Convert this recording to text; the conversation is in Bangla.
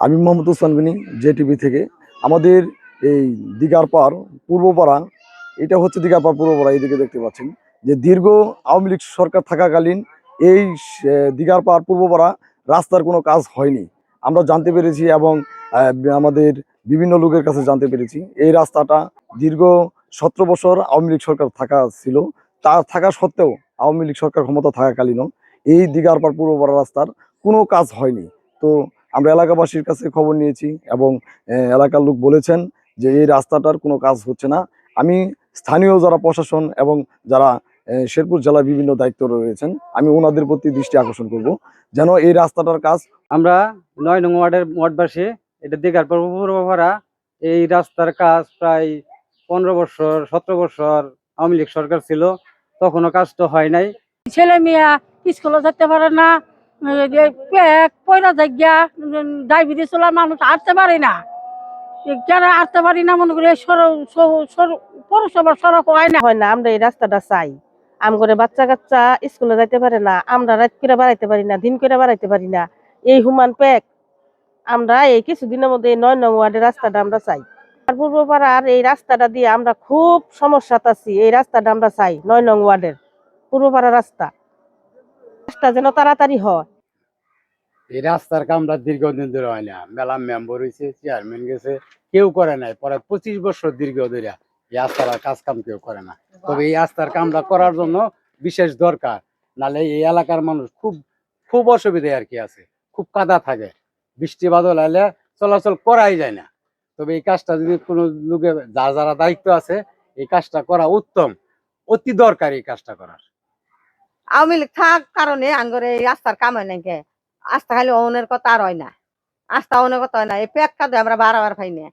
আমি মোহাম্মদ উসমান গনি, জেটিভি থেকে। আমাদের এই দিঘার পার পূর্বপাড়া এটা হচ্ছে দিঘার পার পূর্বপাড়া এইদিকে দেখতে পাচ্ছেন যে দীর্ঘ আওয়ামী লীগ সরকার থাকাকালীন এই দিঘার পার পূর্বপাড়া রাস্তার কোনো কাজ হয়নি। আমরা জানতে পেরেছি এবং আমাদের বিভিন্ন লোকের কাছে জানতে পেরেছি। এই রাস্তাটা দীর্ঘ সতেরো বছর আওয়ামী লীগ সরকার থাকা ছিল। তা থাকা সত্ত্বেও আওয়ামী লীগ সরকার ক্ষমতা থাকাকালীনও এই দিঘার পার পূর্বপাড়া রাস্তার কোনো কাজ হয়নি। তো আমরা এলাকাবাসীর কাছে খবর নিয়েছি এবং এলাকার লোক বলেছেন যে এই রাস্তাটার কোনো কাজ হচ্ছে না। আমি স্থানীয় যারা প্রশাসন এবং যারা আহ, শেরপুর জেলার বিভিন্ন দায়িত্ব রয়েছেন আমি ওনাদের প্রতি দৃষ্টি আকর্ষণ করব যেন এই রাস্তাটার কাজ আমরা নয় নং ওয়ার্ডের ওয়ার্ডবাসী এটা দিঘার পূর্বপাড়া এই রাস্তার কাজ প্রায় পনেরো বছর সতেরো বছর আওয়ামী লীগ সরকার ছিল তখনও কাজ তো হয় নাই। ছেলে মেয়া স্কুলে যেতে পারে না পয়লা জায়গা ডায়াবেটিস ওলা মানুষ হাঁটতে পারে না। কেন হাঁটতে পারি না? মনে করি সড়ক পৌরসভার সড়ক হয় না। হয় না, আমরা এই রাস্তাটা চাই। আম করে বাচ্চা কাচ্চা স্কুলে যাইতে পারে না, আমরা রাত করে বাড়াইতে পারি না, দিন করে বাড়াইতে পারি না। এই হুমান প্যাক, আমরা এই কিছুদিনের মধ্যে এই নয় নং ওয়ার্ডের রাস্তাটা আমরা চাই। আর পূর্বপাড়ার এই রাস্তাটা দিয়ে আমরা খুব সমস্যাত আছি, এই রাস্তাটা আমরা চাই, নয় নং ওয়ার্ডের পূর্বপাড়া রাস্তা। রাস্তা যেন তাড়াতাড়ি হয়। এই রাস্তার কামটা দীর্ঘদিন ধরে হয় না। মেলা মেম্বার হয়েছে চেয়ারম্যান গেছে, কেউ করে নাই। পরে পঁচিশ বছর দীর্ঘ ধরে এই রাস্তার কাজ কাম কেউ করে না। তবে এই রাস্তার কামটা করার জন্য বিশেষ দরকার। নালে এই এলাকার মানুষ খুব খুব অসুবিধায় আর কি আছে। খুব কাদা থাকে। বৃষ্টি বাদল আইলে চলাচল করাই যায় না। তবে এই কাজটা যদি কোনো লোকে যা যারা দায়িত্ব আছে, এই কাজটা করা উত্তম। অতি দরকার এই কাজটা করার। আওয়ামী লীগ থাক কারণে আঙ্গরে এই আস্থার কাম হয় নাকি আস্থা খালি অনের কথা আর হয় না। আস্থা অনের কথা হয় না। এই পেক কাদে আমরা বারবার পাই না